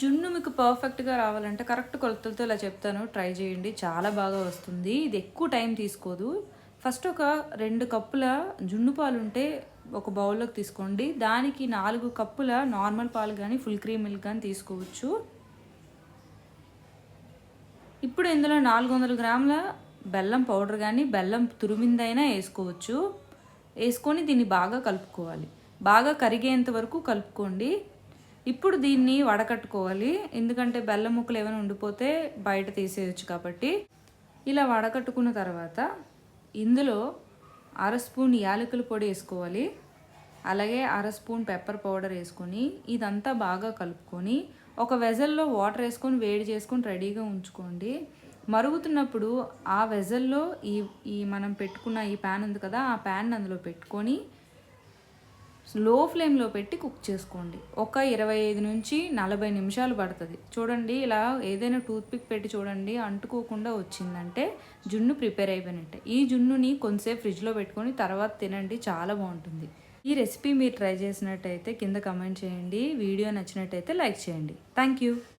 జున్ను మీకు పర్ఫెక్ట్గా రావాలంటే కరెక్ట్ కొలతలతో ఇలా చెప్తాను. ట్రై చేయండి. చాలా బాగా వస్తుంది. ఇది ఎక్కువ టైం తీసుకోదు. ఫస్ట్ ఒక రెండు కప్పుల జున్ను పాలు ఉంటే ఒక బౌల్లోకి తీసుకోండి. దానికి నాలుగు కప్పుల నార్మల్ పాలు కానీ ఫుల్ క్రీమ్ మిల్క్ కానీ తీసుకోవచ్చు. ఇప్పుడు ఇందులో నాలుగు వందల గ్రాముల బెల్లం పౌడర్ కానీ బెల్లం తురిమిందైనా వేసుకోవచ్చు. వేసుకొని దీన్ని బాగా కలుపుకోవాలి. బాగా కరిగేంత వరకు కలుపుకోండి. ఇప్పుడు దీన్ని వడకట్టుకోవాలి. ఎందుకంటే బెల్లం ముక్కలు ఏమైనా ఉండిపోతే బయట తీసేయచ్చు కాబట్టి. ఇలా వడకట్టుకున్న తర్వాత ఇందులో అర స్పూన్ యాలకుల పొడి వేసుకోవాలి. అలాగే అర స్పూన్ పెప్పర్ పౌడర్ వేసుకొని ఇదంతా బాగా కలుపుకొని ఒక వెజల్లో వాటర్ వేసుకొని వేడి చేసుకొని రెడీగా ఉంచుకోండి. మరుగుతున్నప్పుడు ఆ వెజల్లో ఈ ఈ మనం పెట్టుకున్న ఈ ప్యాన్ ఉంది కదా ఆ ప్యాన్ అందులో పెట్టుకొని లో ఫ్లేమ్లో పెట్టి కుక్ చేసుకోండి. ఒక ఇరవై ఐదు నుంచి నలభై నిమిషాలు పడుతుంది. చూడండి ఇలా ఏదైనా టూత్పిక్ పెట్టి చూడండి అంటుకోకుండా వచ్చిందంటే జున్ను ప్రిపేర్ అయిపోయినట్టే. ఈ జున్నుని కొంతసేపు ఫ్రిడ్జ్లో పెట్టుకొని తర్వాత తినండి చాలా బాగుంటుంది. ఈ రెసిపీ మీరు ట్రై చేసినట్టయితే కింద కమెంట్ చేయండి వీడియో నచ్చినట్టయితే లైక్ చేయండి. Thank you